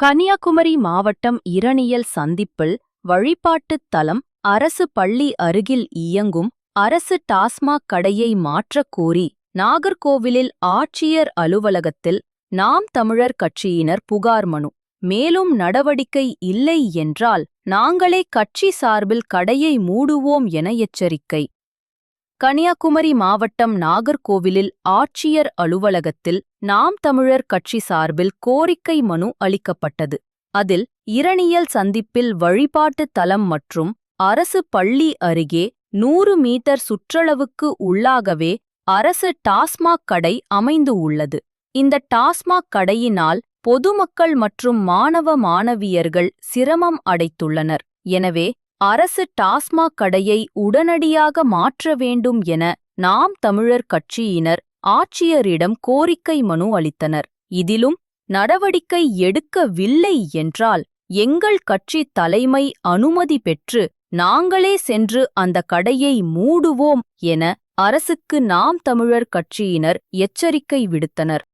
கன்னியாகுமரி மாவட்டம் இரணியல் சந்திப்பில் வழிபாட்டுத் தலம் அரசு பள்ளி அருகில் இயங்கும் அரசு டாஸ்மாக் கடையை மாற்றக் கோரி நாகர்கோவிலில் ஆட்சியர் அலுவலகத்தில் நாம் தமிழர் கட்சியினர் புகார் மனு. மேலும் நடவடிக்கை இல்லை என்றால் நாங்களே கட்சி சார்பில் கடையை மூடுவோம் என எச்சரிக்கை. கன்னியாகுமரி மாவட்டம் நாகர்கோவிலில் ஆட்சியர் அலுவலகத்தில் நாம் தமிழர் கட்சி சார்பில் கோரிக்கை மனு அளிக்கப்பட்டது. அதில் இரணியல் சந்திப்பில் வழிபாட்டுத் தலம் மற்றும் அரசு பள்ளி அருகே நூறு மீட்டர் சுற்றளவுக்கு உள்ளாகவே அரசு டாஸ்மாக் கடை அமைந்து உள்ளது. இந்த டாஸ்மாக் கடையினால் பொதுமக்கள் மற்றும் மாணவ மாணவியர்கள் சிரமம் அடைத்துள்ளனர். எனவே அரசு டாஸ்மாக் கடையை உடனடியாக மாற்ற வேண்டும் என நாம் தமிழர் கட்சியினர் ஆட்சியரிடம் கோரிக்கை மனு அளித்தனர். இதிலும் நடவடிக்கை எடுக்கவில்லை என்றால் எங்கள் கட்சி தலைமை அனுமதி பெற்று நாங்களே சென்று அந்த கடையை மூடுவோம் என அரசுக்கு நாம் தமிழர் கட்சியினர் எச்சரிக்கை விடுத்தனர்.